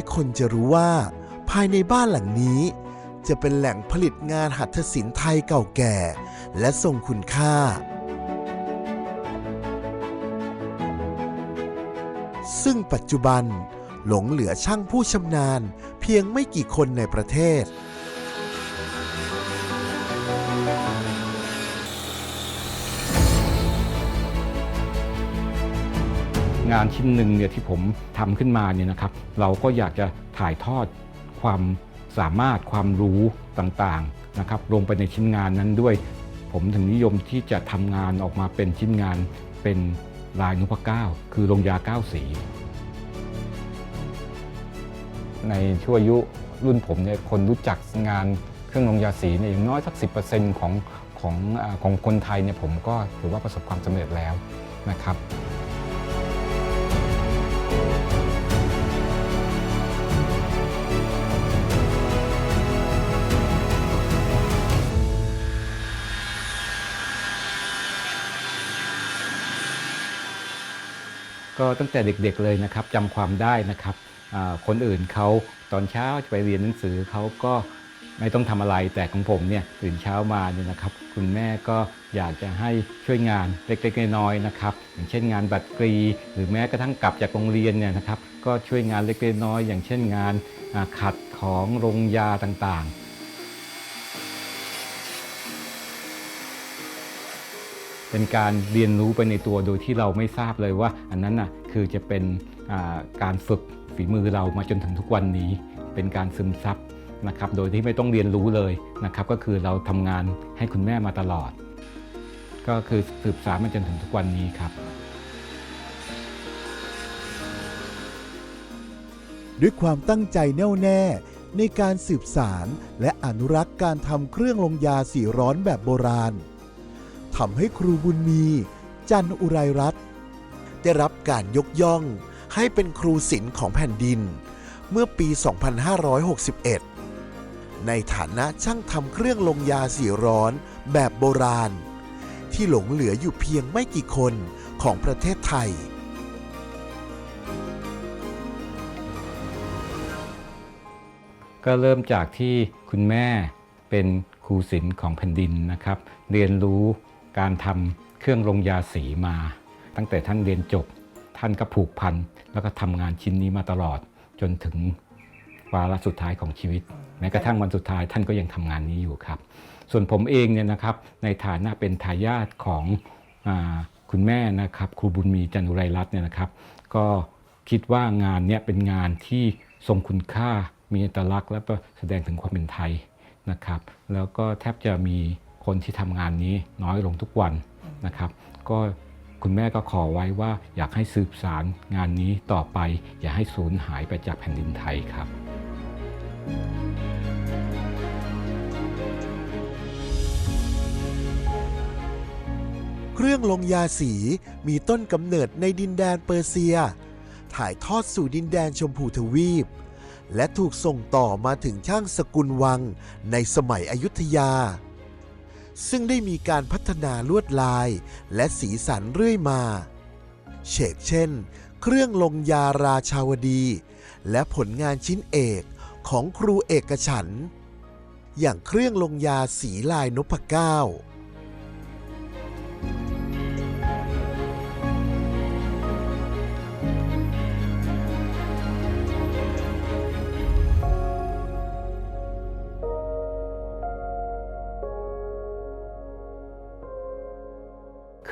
อยคนจะรู้ว่า ภายในบ้านหลังนี้ จะเป็นแหล่งผลิตงานหัตถศิลป์ไทยเก่าแก่ และทรงคุณค่า ซึ่งปัจจุบันหลงเหลือช่างผู้ชำนาญเพียงไม่กี่คนในประเทศ งานชิ้นหนึ่งเนี่ยที่ผมทำขึ้นมาเนี่ยนะครับ เราก็อยากจะถ่ายทอดความสามารถความรู้ต่างๆนะครับลงไปในชิ้นงานนั้นด้วย ผมถึงนิยมที่จะทำงานออกมาเป็นชิ้นงานเป็นลายนุพเก้า คือลงยาเก้าสี ในช่วงอายุรุ่นผมเนี่ยคนรู้จักงานเครื่องลงยาสีเนี่ยอย่างน้อยสัก 10%ของของของคนไทยเนี่ยผมก็ถือว่าประสบความสำเร็จแล้วนะครับ ก็ตั้งแต่เด็กๆเลยนะครับจำความได้นะครับคนอื่นเขาตอนเช้าจะไปเรียนหนังสือเขาก็ไม่ต้องทำอะไรแต่ของผมเนี่ยตื่นเช้ามาเนี่ยนะครับ คุณแม่ก็อยากจะให้ช่วยงานเล็กๆน้อยๆนะครับ อย่างเช่นงานบัตรกรี หรือแม้กระทั่งกลับจากโรงเรียนเนี่ยนะครับ ก็ช่วยงานเล็กๆน้อยๆอย่างเช่นงานขัดของโรงยาต่างๆ เป็นการเรียนรู้ไปในตัวโดยที่เราไม่ทราบเลยว่า อันนั้นน่ะคือจะเป็นการฝึกฝีมือเรามาจนถึงทุกวันนี้ เป็นการซึมซับนะครับ โดยที่ไม่ต้องเรียนรู้เลยนะครับ ก็คือเราทำงานให้คุณแม่มาตลอด ก็คือสืบสานมาจนถึงทุกวันนี้ครับ ด้วยความตั้งใจแน่วแน่ในการสืบสารและอนุรักษ์การทำเครื่องลงยาสีร้อนแบบโบราณ ทำให้ครูบุญมี จันอุไรรัตน์ได้รับการยกย่องให้เป็นครูศิลป์ของแผ่นดิน เมื่อปี 2561 ในฐานะช่างทำเครื่องลงยาสีร้อนแบบโบราณ ที่หลงเหลืออยู่เพียงไม่กี่คนของประเทศไทยก็เริ่มจากที่คุณแม่เป็นครูศิลป์ของแผ่นดินนะครับ เรียนรู้ การทำเครื่องลงยาสีมา ตั้งแต่ท่านเรียนจบ ท่านก็ผูกพันแล้วก็ทำงานชิ้นนี้มาตลอดจนถึงวาระสุดท้ายของชีวิตแม้กระทั่งวันสุดท้ายท่านก็ยังทำงานนี้อยู่ครับ ส่วนผมเองเนี่ยนะครับในฐานะเป็นทายาทของอคุณแม่นะครับครูบุญมีจันุไรรัตน์เนี่ยนะครับ ก็คิดว่างานเนี้ยเป็นงานที่ทรงคุณค่ามีอัตลักษณ์ และแสดงถึงความเป็นไทยนะครับ แล้วก็แทบจะมี คนที่ทำงานนี้น้อยลงทุกวันนะครับ ก็คุณแม่ก็ขอไว้ว่าอยากให้สืบสารงานนี้ต่อไป อย่าให้สูญหายไปจากแผ่นดินไทยครับ เครื่องลงยาสีมีต้นกำเนิดในดินแดนเปอร์เซีย ถ่ายทอดสู่ดินแดนชมพูทวีป และถูกส่งต่อมาถึงช่างสกุลวังในสมัยอยุธยา ซึ่งได้มีการพัฒนาลวดลาย และสีสันเรื่อยมาเชกเช่น เครื่องลงยาราชาวดี และผลงานชิ้นเอกของครูเอกฉัน อย่างเครื่องลงยาสีลายนพเก้า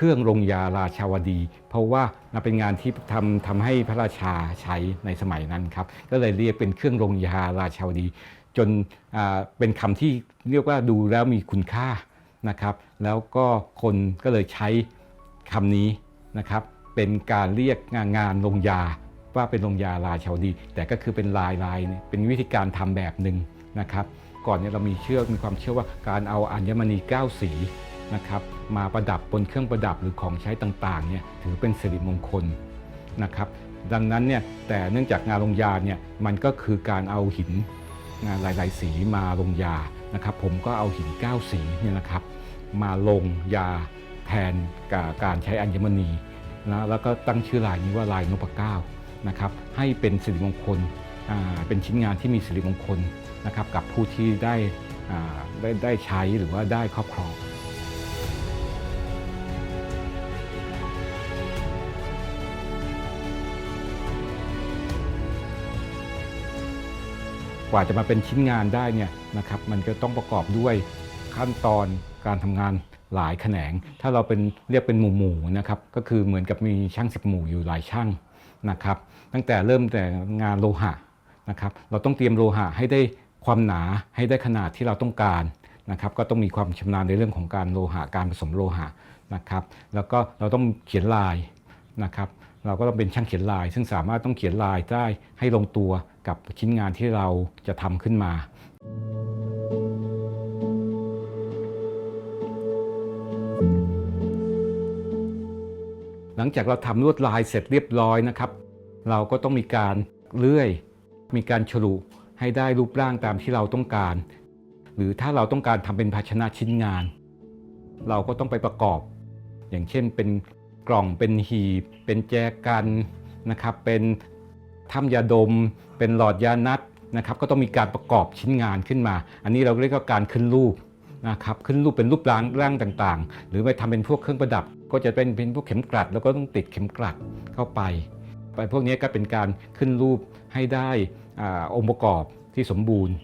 เครื่องลงยาราชาวดี เพราะว่ามันเป็นงานที่ทำทำให้พระราชาใช้ในสมัยนั้นครับ ก็เลยเรียกเป็นเครื่องลงยาราชาวดี จนเป็นคำที่เรียกว่าดูแล้วมีคุณค่านะครับ แล้วก็คนก็เลยใช้คำนี้นะครับ เป็นการเรียกงานงานลงยาว่าเป็นลงยาราชาวดี แต่ก็คือเป็นลายลายเป็นวิธีการทำแบบหนึ่งนะครับ ก่อนเนี่ยเรามีเชื่อมีความเชื่อว่าการเอาอัญมณีเก้าสีนะครับ มาประดับบนเครื่องประดับหรือของใช้ต่างๆเนี่ยถือเป็นสิริมงคลนะครับดังนั้นเนี่ยแต่เนื่องจากงานลงยาเนี่ยมันก็คือการเอาหินงานหลายๆ สีมาลงยานะครับผมก็เอาหิน 9 สีเนี่ยนะครับมาลงยาแทนกับการใช้อัญมณีนะแล้วก็ตั้งชื่อลายนี้ว่าลายนพเก้านะครับให้เป็นสิริมงคลเป็นชิ้นงานที่มีสิริมงคลนะครับกับผู้ที่ได้ได้ได้ใช้หรือว่าได้ครอบครอง กว่าจะมาเป็นชิ้นงานได้เนี่ยนะครับมันก็ต้องประกอบด้วยขั้นตอนการทำงานหลายแขนง ถ้าเราเป็นเรียกเป็นหมู่หมู่ๆนะครับก็คือเหมือนกับมีช่างสิบหมู่อยู่หลายช่างนะครับ ตั้งแต่เริ่มแต่งานโลหะนะครับ เราต้องเตรียมโลหะให้ได้ความหนาให้ได้ขนาดที่เราต้องการนะครับ ก็ต้องมีความชำนาญในเรื่องของการโลหะการผสมโลหะนะครับ แล้วก็เราต้องเขียนลายนะครับ เราก็ต้องเป็นช่างเขียนลาย ซึ่งสามารถต้องเขียนลายได้ให้ลงตัว กับชิ้นงานที่เราจะทำขึ้นมา หลังจากเราทำลวดลายเสร็จเรียบร้อยนะครับ เราก็ต้องมีการเลื่อย มีการฉลุให้ได้รูปร่างตามที่เราต้องการ หรือถ้าเราต้องการทำเป็นภาชนะชิ้นงาน เราก็ต้องไปประกอบ อย่างเช่นเป็นกล่องเป็นหีบ เป็นแจกันนะครับ เป็น ถ้ำยาดม เป็นหลอดยานัดนะครับก็ต้องมีการประกอบชิ้นงานขึ้นมา อันนี้เราเรียกว่าการขึ้นรูปนะครับขึ้นรูปเป็นรูปร่างร่างต่างๆ หรือไปทำเป็นพวกเครื่องประดับ ก็จะเป็นเป็นพวกเข็มกลัด แล้วก็ต้องติดเข็มกลัดเข้าไป ไปพวกนี้ก็เป็นการขึ้นรูปให้ได้อองค์ประกอบที่สมบูรณ์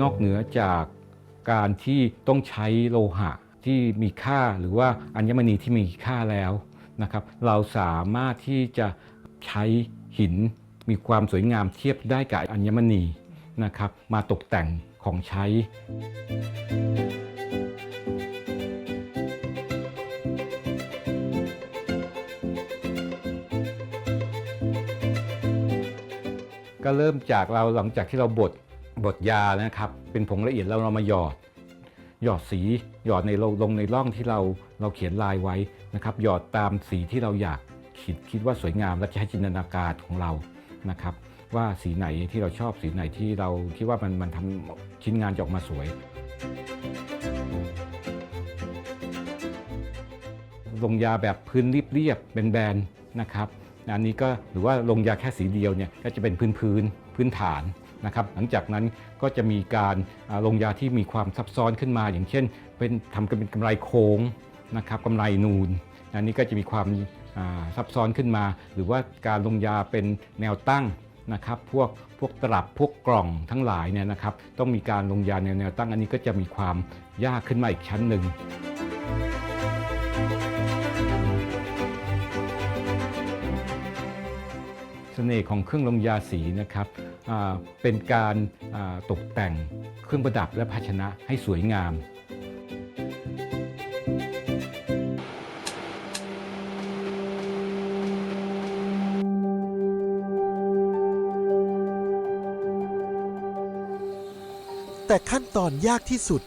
นอกเหนือจากการที่ต้องใช้โลหะ ที่มีค่าหรือว่าอัญมณีที่มีค่าแล้วนะครับ เราสามารถที่จะใช้หินมีความสวยงามเทียบได้กับอัญมณีนะครับ มาตกแต่งของใช้ ก็เริ่มจากเราหลังจากที่เราบดบดยานะครับ เป็นผงละเอียดแล้วเรามาหยอด หยอดสีหยอดในลงในร่องที่เราเราเขียนลายไว้นะครับ หยอดตามสีที่เราอยากคิดคิดว่าสวยงามและใช้จินตนาการของเรานะครับ ว่าสีไหนที่เราชอบสีไหนที่เราคิดว่ามันมันทำชิ้นงานจะออกมาสวย ลงยาแบบพื้นเรียบๆเป็นแบนๆนะครับอันนี้ก็หรือว่าลงยาแค่สีเดียวเนี่ยก็จะเป็นพื้นพื้นพื้นฐาน นะครับหลังจากนั้นก็จะมีการลงยาที่มีความซับซ้อนขึ้นมา อย่างเช่น เป็นทำกันเป็นกำไรโค้งนะครับกำไรนูนอันนี้ก็จะมีความซับซ้อนขึ้นมา หรือว่าการลงยาเป็นแนวตั้งนะครับพวกพวกตลับพวกกล่องทั้งหลายเนี่ยนะครับต้องมีการลงยาแนวแนวตั้งอันนี้ก็จะมีความยากขึ้นมาอีกชั้นหนึ่งเสน่ห์ของเครื่องลงยาสีนะครับ เป็นการตกแต่งเครื่องประดับและภาชนะให้สวยงามแต่ขั้นตอนยากที่สุด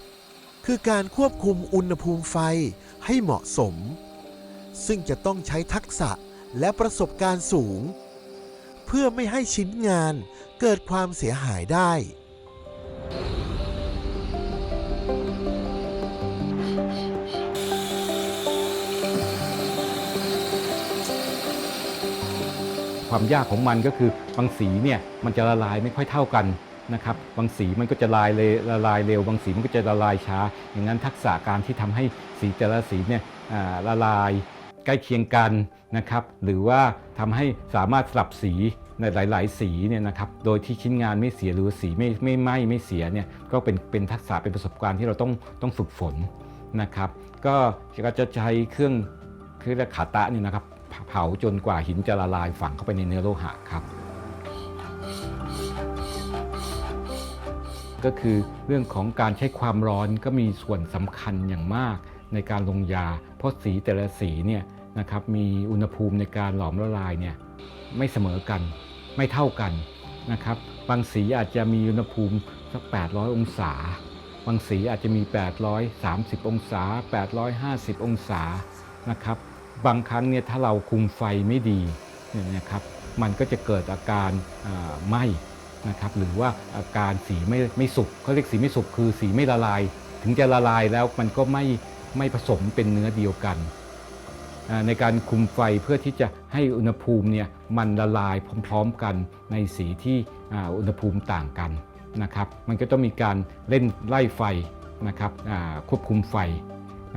คือการควบคุมอุณหภูมิไฟให้เหมาะสม ซึ่งจะต้องใช้ทักษะและประสบการณ์สูง พื่อไม่ให้ชิ้นงานเกิดความเสียหายได้ ความยากของมันก็คือบางสีเนี่ยมันจะละลายไม่ค่อยเท่ากันนะครับบางสีมันก็จะลายเลยละลายเร็ว บางสีมันก็จะละลายช้า อย่างนั้นทักษะการที่ทำให้สีแต่ละสีเนี่ยละลาย ใกล้เคียงกันนะครับหรือว่าทำให้สามารถสลับสีในหลาย ๆ สีเนี่ยนะครับโดยที่ชิ้นงานไม่เสียหรือสีไม่ไม่ไหม้ไม่เสียเนี่ยก็เป็นเป็นทักษะเป็นประสบการณ์ที่เราต้องต้องฝึกฝนนะครับก็ก็จะใช้เครื่องเครื่องขาตะเนี่ยนะครับเผาจนกว่าหินจะละลายฝังเข้าไปในเนื้อโลหะครับก็คือเรื่องของการใช้ความร้อนก็มีส่วนสำคัญอย่างมาก ในการลงยา เพราะสีแต่ละสีเนี่ยนะครับมีอุณหภูมิในการหลอมละลายเนี่ยไม่เสมอกันไม่เท่ากันนะครับบางสีอาจจะมีอุณหภูมิสัก 800 องศา บางสีอาจจะมี 830 องศา 850 องศานะครับบางครั้งเนี่ยถ้าเราคุมไฟไม่ดีเนี่ยนะครับมันก็จะเกิดอาการไหม้นะครับหรือว่าอาการสีไม่ไม่สุกเขาเรียกสีไม่สุกคือสีไม่ละลาย ถึงจะละลายแล้วมันก็ไม่ ไม่ผสมเป็นเนื้อเดียวกัน ในการคุมไฟเพื่อที่จะให้อุณหภูมิเนี่ยมันละลายพร้อมๆกันในสีที่อุณหภูมิต่างกันนะครับ มันก็ต้องมีการเล่นไล่ไฟนะครับควบคุมไฟ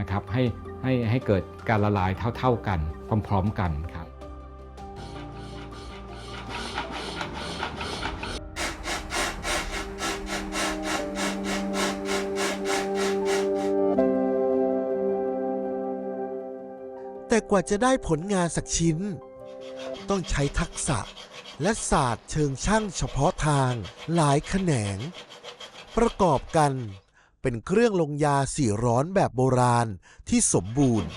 นะครับให้ให้ให้เกิดการละลายเท่าๆกันพร้อม ๆ กันครับ แต่กว่าจะได้ผลงานสักชิ้น ต้องใช้ทักษะและศาสตร์เชิงช่างเฉพาะทางหลายแขนง ประกอบกันเป็นเครื่องลงยาสีร้อนแบบโบราณที่สมบูรณ์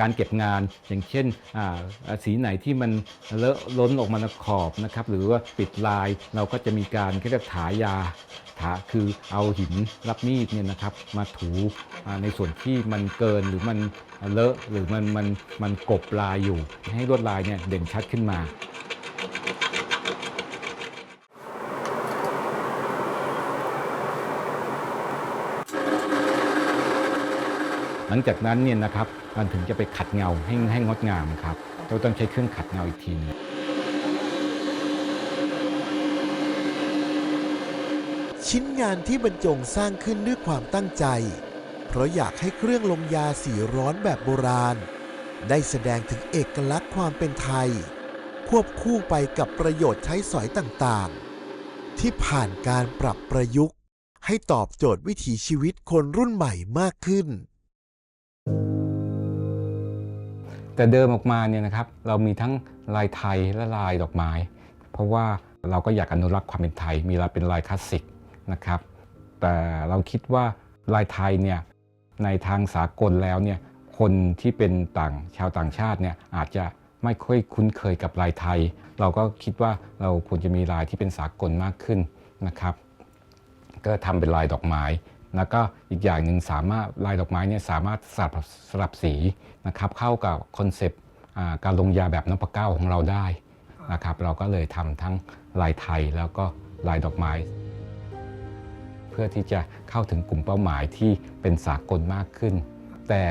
การเก็บงานอย่างเช่นสีไหนที่มันเลอะล้นออกมาขอบนะครับหรือว่าปิดลายเราก็จะมีการเรียกถายา ถาคือเอาหินรับมีดเนี่ยนะครับมาถูในส่วนที่มันเกินหรือมันเลอะหรือมันมันมันกบลายอยู่ ให้ลวดลายเนี่ยเด่นชัดขึ้นมาหลังจากนั้นเนี่ยนะครับมันถึงจะไปขัดเงาให้ให้งดงามครับเราต้องใช้เครื่องขัดเงาอีกทีนึง ชิ้นงานที่บรรจงสร้างขึ้นด้วยความตั้งใจ เพราะอยากให้เครื่องลงยาสีร้อนแบบโบราณ ได้แสดงถึงเอกลักษณ์ความเป็นไทย ควบคู่ไปกับประโยชน์ใช้สอยต่างๆ ที่ผ่านการปรับประยุกต์ ให้ตอบโจทย์วิถีชีวิตคนรุ่นใหม่มากขึ้น แต่เดิมออกมาเนี่ยนะครับ เรามีทั้งลายไทยและลายดอกไม้ เพราะว่าเราก็อยากอนุรักษ์ความเป็นไทย มีลายเป็นลายคลาสสิก นะครับ แต่เราคิดว่าลายไทยเนี่ยในทางสากลแล้วเนี่ยคนที่เป็นต่างชาวต่างชาติเนี่ยอาจจะไม่ค่อยคุ้นเคยกับลายไทย เราก็คิดว่าเราควรจะมีลายที่เป็นสากลมากขึ้นนะครับ ก็ทำเป็นลายดอกไม้ แล้วก็อีกอย่างหนึ่งสามารถลายดอกไม้เนี่ยสามารถสลับสลับสีนะครับเข้ากับคอนเซปต์การลงยาแบบน้ำปะเก้าของเราได้นะครับ เราก็เลยทำทั้งลายไทยแล้วก็ลายดอกไม้ เพื่อที่จะเข้าถึงกลุ่มเป้าหมายที่เป็นสากลมากขึ้น แต่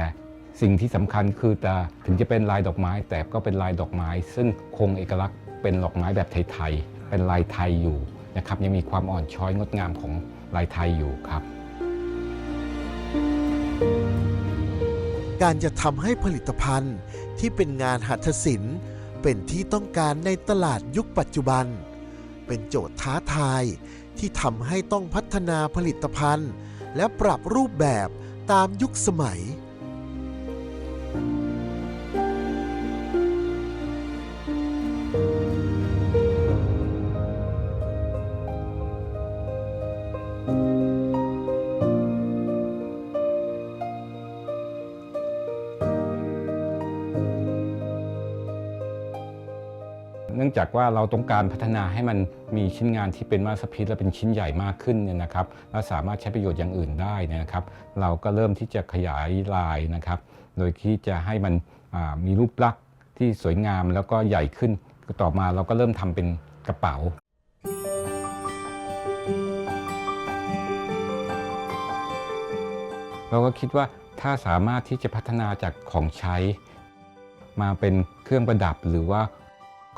สิ่งที่สำคัญคือจะถึงจะเป็นลายดอกไม้ แต่ก็เป็นลายดอกไม้ ซึ่งคงเอกลักษณ์เป็นดอกไม้แบบไทยๆเป็นลายไทยอยู่นะครับยังมีความอ่อนช้อยงดงามของลายไทยอยู่ครับ การจะทำให้ผลิตภัณฑ์ที่เป็นงานหัตถศิลป์ เป็นที่ต้องการในตลาดยุคปัจจุบัน เป็นโจทย์ท้าทาย ที่ทำให้ต้องพัฒนาผลิตภัณฑ์ และปรับรูปแบบตามยุคสมัย องจากว่าเราต้องการพัฒนาให้มันมีชิ้นงานที่เป็นมาสพีซและเป็นชิ้นใหญ่มากขึ้นเนี่ยนะครับและสามารถใช้ประโยชน์อย่างอื่นได้นะครับ เราก็เริ่มที่จะขยายลายนะครับ โดยที่จะให้มันมีรูปลักษณ์ที่สวยงามแล้วก็ใหญ่ขึ้น ต่อมาเราก็เริ่มทำเป็นกระเป๋าเราก็คิดว่าถ้าสามารถที่จะพัฒนาจากของใช้ มาเป็นเครื่องประดับหรือว่า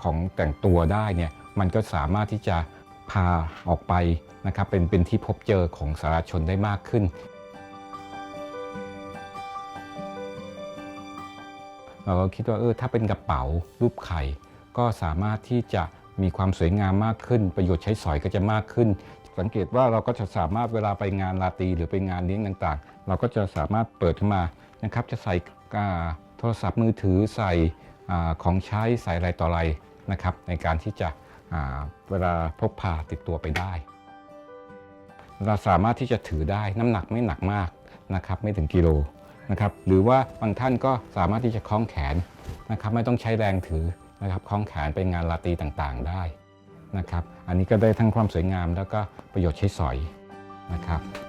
ของแต่งตัวได้เนี่ยมันก็สามารถที่จะพาออกไปนะครับเป็นเป็นที่พบเจอของสาธารชนได้มากขึ้น เราก็คิดว่าเออถ้าเป็นกระเป๋ารูปไข่ ก็สามารถที่จะมีความสวยงามมากขึ้น ประโยชน์ใช้สอยก็จะมากขึ้น สังเกตว่าเราก็จะสามารถเวลาไปงานราตรีหรือไปงานเลี้ยงต่างๆ เราก็จะสามารถเปิดขึ้นมานะครับจะใส่โทรศัพท์มือถือใส่ ของใช้ใส่อะไรต่ออะไรนะครับในการที่จะเวลาพกพาติดตัวไปได้ เราสามารถที่จะถือได้น้ำหนักไม่หนักมากนะครับไม่ถึงกิโลนะครับหรือว่าบางท่านก็สามารถที่จะคล้องแขนนะครับไม่ต้องใช้แรงถือนะครับคล้องแขนไปงานราตีต่างๆได้นะครับอันนี้ก็ได้ทั้งความสวยงามแล้วก็ประโยชน์ใช้สอยนะครับ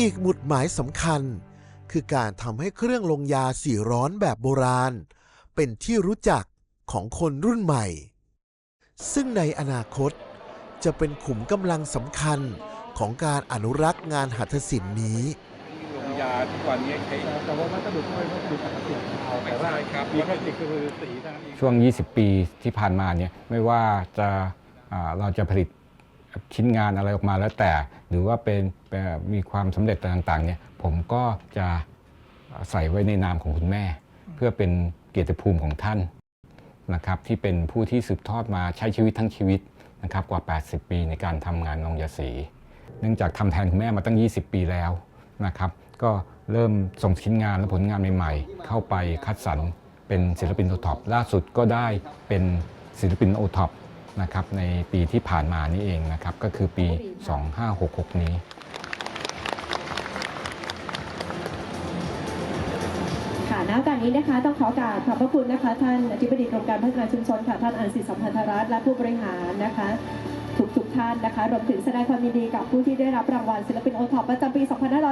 อีกหมุดหมายสำคัญ คือการทำให้เครื่องลงยาสีร้อนแบบโบราณ เป็นที่รู้จักของคนรุ่นใหม่ ซึ่งในอนาคตจะเป็นขุมกำลังสำคัญของการอนุรักษ์งานหัตถศิลป์นี้โรงยาทุกวันนี้ใช้แต่ว่าวัสดุไม่วัสดุปกติของเราแต่ว่าไม่ใช่ครับมีแค่ติดคือสีเท่านั้นเอง ช่วง 20 ปีที่ผ่านมาเนี่ย ไม่ว่าจะอ่าเราจะผลิต ชิ้นงานอะไรออกมาแล้วแต่ หรือว่าเป็นมีความสำเร็จต่างๆเนี่ยผมก็จะใส่ไว้ในนามของคุณแม่ เพื่อเป็นเกียรติภูมิของท่านนะครับที่เป็นผู้ที่สืบทอดมาใช้ชีวิตทั้งชีวิตนะครับกว่า 80 ปีในการทำงานนงยาสีเนื่องจากทำแทนคุณแม่มาตั้ง 20 ปีแล้วนะครับ ก็เริ่มส่งชิ้นงานและผลงานใหม่ ๆ เข้าไปคัดสรรเป็นศิลปินโอท็อปล่าสุดก็ได้เป็นศิลปินโอท็อป นะครับในปีที่ผ่านมานี่เองนะครับก็คือปี 2566 นี้ ค่ะณโอกาสนี้นะคะต้องขอกราบขอบพระคุณนะคะ ท่านอธิบดีกรมการพัฒนาชุมชนค่ะท่านอันสิทธิสัมพันธรัตน์และผู้บริหารนะคะทุกทุกๆท่านนะคะ รวมถึงแสดงความยินดีกับผู้ที่ได้รับรางวัลศิลปินโอท็อปประจำปี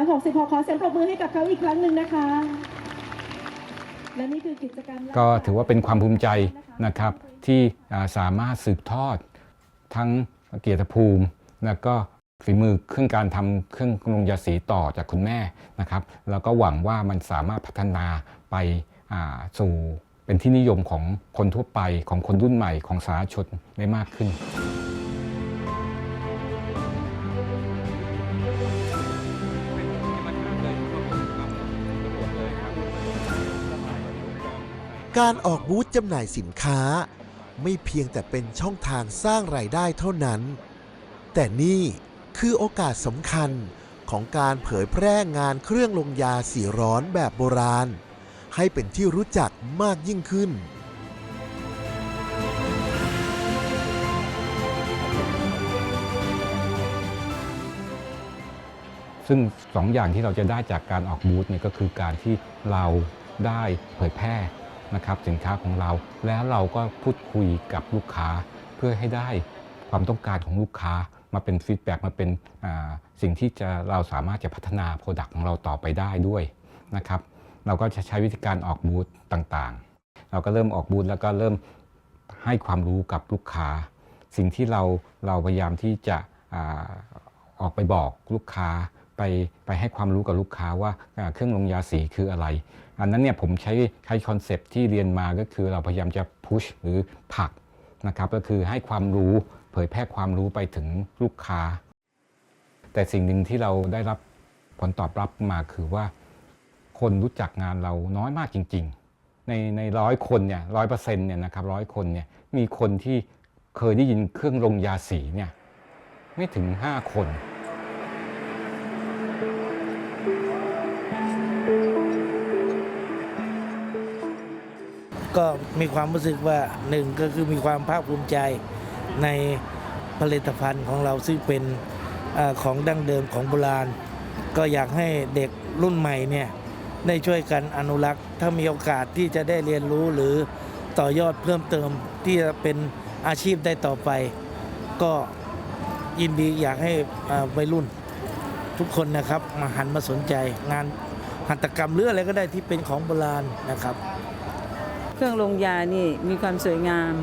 2566 ขอเสียงปรบมือให้กับเขาอีกครั้งหนึ่งนะคะ และนี่คือกิจกรรมก็ถือว่าเป็นความภูมิใจนะครับ ที่สามารถสืบทอดทั้งเกียรติภูมิ แล้วก็ฝีมือเครื่องการทำเครื่องลงยาสีต่อจากคุณแม่นะครับ แล้วก็หวังว่ามันสามารถพัฒนาไปสู่เป็นที่นิยมของคนทั่วไปของคนรุ่นใหม่ของสาธารณชนได้มากขึ้นการออกบูธจำหน่ายสินค้า ไม่เพียงแต่เป็นช่องทางสร้างรายได้เท่านั้น แต่นี่คือโอกาสสำคัญของการเผยแพร่งานเครื่องลงยาสีร้อนแบบโบราณ ให้เป็นที่รู้จักมากยิ่งขึ้น ซึ่งสองอย่างที่เราจะได้จากการออกบูธเนี่ยก็คือการที่เราได้เผยแพร่ นะครับสินค้าของเรา แล้วเราก็พูดคุยกับลูกค้าเพื่อให้ได้ความต้องการของลูกค้ามาเป็นฟีดแบ็กมาเป็นสิ่งที่จะเราสามารถจะพัฒนาโปรดักต์ของเราต่อไปได้ด้วยนะครับเราก็จะใช้วิธีการออกบูธต่างๆ เราก็เริ่มออกบูธแล้วก็เริ่มให้ความรู้กับลูกค้า สิ่งที่เราเราพยายามที่จะอออกไปบอกลูกค้า ไปไปให้ความรู้กับลูกค้าว่าเครื่องลงยาสีคืออะไร อันนั้นเนี่ยผมใช้ใช้คอนเซปที่เรียนมาก็คือเราพยายามจะพุชหรือผลักนะครับก็คือให้ความรู้เผยแพร่ความรู้ไปถึงลูกค้า แต่สิ่งหนึ่งที่เราได้รับผลตอบรับมาคือว่า คนรู้จักงานเราน้อยมากจริง ๆ ในในร้อยคนเนี่ยร้อยเปอร์เซ็นต์เนี่ยนะครับร้อยคนเนี่ยมีคนที่เคยได้ยินเครื่องลงยาสีเนี่ยไม่ถึง 5 คน ก็มีความรู้สึกว่าหนึ่งก็คือมีความภาคภูมิใจในผลิตภัณฑ์ของเราซึ่งเป็นอของดั้งเดิมของโบราณ ก็อยากให้เด็กรุ่นใหม่เนี่ยได้ช่วยกันอนุรักษ์ ถ้ามีโอกาสที่จะได้เรียนรู้หรือต่อยอดเพิ่มเติมที่จะเป็นอาชีพได้ต่อไป ก็ยินดีอยากให้วัยรุ่นทุกคนนะครับมาหันมาสนใจงานหัตถกรรมหรืออะไรก็ได้ที่เป็นของโบราณนะครับ รื่องลงยานี่มีความสวยงาม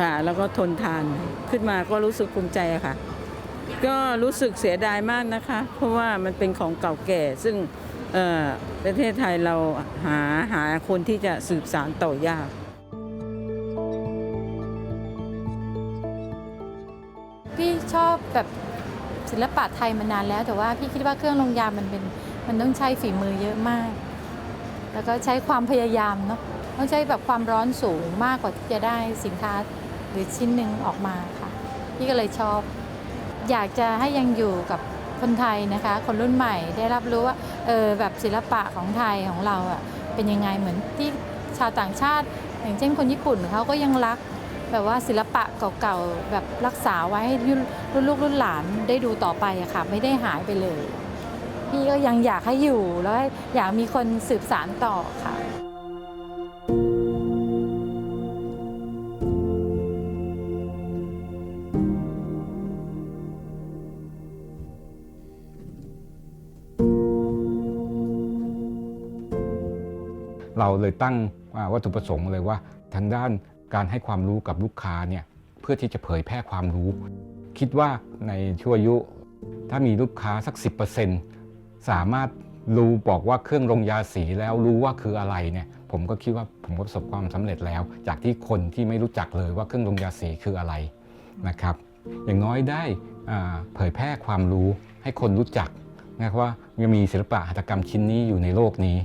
ค่ะแล้วก็ทนทานขึ้นมาก็รู้สึกภูมิใจค่ะ ก็รู้สึกเสียดายมากนะคะ เพราะว่ามันเป็นของเก่าแก่ ซึ่งประเทศไทยเราหาหาคนที่จะสืบสานต่อยากพี่ชอบแบบศิลปะไทยมานานแล้ว แต่ว่าพี่คิดว่าเครื่องลงยามันเป็นมันต้องใช้ฝีมือเยอะมาก แล้วก็ใช้ความพยายามเนาะ ต้องใช้แบบความร้อนสูงมากกว่าที่จะได้สินค้าหรือชิ้นหนึ่งออกมาค่ะพี่ก็เลยชอบ อยากจะให้ยังอยู่กับคนไทยนะคะ คนรุ่นใหม่ได้รับรู้ว่าเออแบบศิลปะของไทยของเราอะเป็นยังไงเหมือนที่ชาวต่างชาติ อย่างเช่นคนญี่ปุ่นเขาก็ยังรักแบบว่าศิลปะเก่าๆแบบรักษาไว้ให้รุ่นลูกรุ่นหลานได้ดูต่อไปอะค่ะ ไม่ได้หายไปเลย พี่ก็ยังอยากให้อยู่แล้วอยากมีคนสืบสารต่อค่ะ เราเลยตั้งวัตถุประสงค์เลยว่า ทางด้านการให้ความรู้กับลูกค้าเนี่ยเพื่อที่จะเผยแพร่ความรู้ คิดว่าในช่วงอายุ ถ้ามีลูกค้าสัก 10%สามารถรู้บอกว่าเครื่องลงยาสีแล้วรู้ว่าคืออะไรเนี่ยผมก็คิดว่าผมก็ประสบความสำเร็จแล้ว จากที่คนที่ไม่รู้จักเลยว่าเครื่องลงยาสีคืออะไรนะครับ อย่างน้อยได้เผยแพร่ความรู้ให้คนรู้จักนะว่ายังมีศิลปะหัตถกรรมชิ้นนี้อยู่ในโลกนี้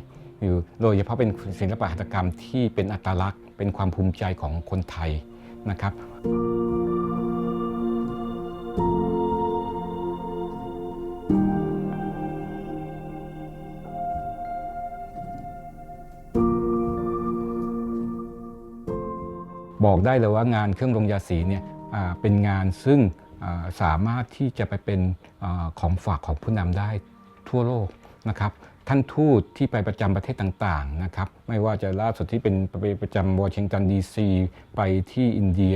อยู่โดยเฉพาะเป็นศิลปะหัตถกรรมที่เป็นอัตลักษณ์ เป็นความภูมิใจของคนไทยนะครับบอกได้เลยว่างานเครื่องลงยาสีเนี่ยเป็นงานซึ่งสามารถที่จะไปเป็นของฝากของผู้นำได้ทั่วโลกนะครับ ท่านทูตที่ไปประจำประเทศต่างๆนะครับไม่ว่าจะล่าสุดที่เป็นไปประจำวอชิงตันดีซีไปที่อินเดีย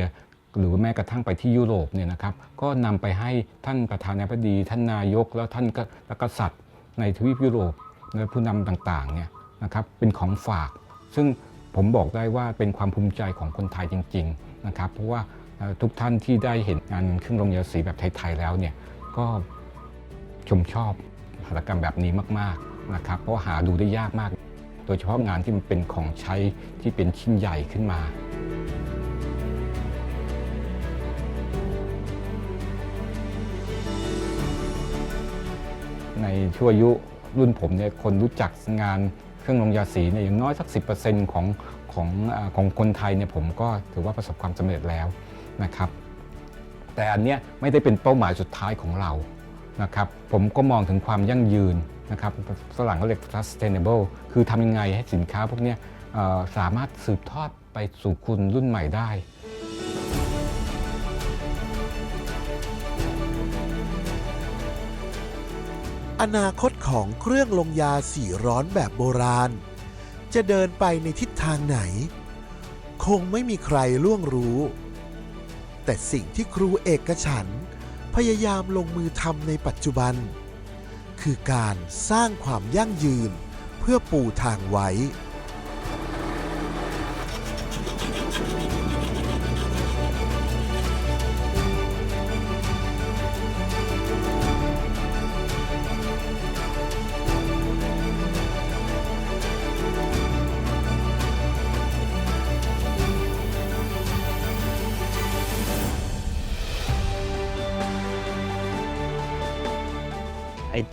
หรือแม้กระทั่งไปที่ยุโรปเนี่ยนะครับก็นำไปให้ท่านประธานาธิบดีท่านนายกแล้วท่านก็และกษัตริย์ในทวีปยุโรปและผู้นำต่างๆเนี่ยนะครับเป็นของฝาก ซึ่งผมบอกได้ว่าเป็นความภูมิใจของคนไทยจริงๆนะครับเพราะว่าทุกท่านที่ได้เห็นงานเครื่องลงยาสีแบบไทยๆแล้วเนี่ยก็ชมชอบหัตถกรรมแบบนี้มาก ๆ นะครับเพราะหาดูได้ยากมาก โดยเฉพาะงานที่มันเป็นของใช้ที่เป็นชิ้นใหญ่ขึ้นมาในช่วอายุรุ่นผมเนี่ยคนรู้จักงานเครื่องลงยาสีเนี่ยอย่างน้อยสัก 10%ของของอาของคนไทยเนี่ยผมก็ถือว่าประสบความสำเร็จแล้วนะครับ แต่อันเนี้ยไม่ได้เป็นเป้าหมายสุดท้ายของเรานะครับ ผมก็มองถึงความยั่งยืนนะครับฝรั่งเขาเรียก sustainable คือทำยังไงให้สินค้าพวกนี้สามารถสืบทอดไปสู่คุณรุ่นใหม่ได้อนาคตของเครื่องลงยาสีร้อนแบบโบราณ จะเดินไปในทิศทางไหน คงไม่มีใครล่วงรู้ แต่สิ่งที่ครูเอกฉันพยายามลงมือทำในปัจจุบัน คือการสร้างความยั่งยืน เพื่อปูทางไว้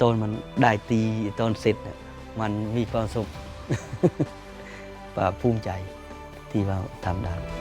ตอนมันได้ตีตอนเสร็จมันมีความสุขปลาภูมิใจที่ว่าทำได้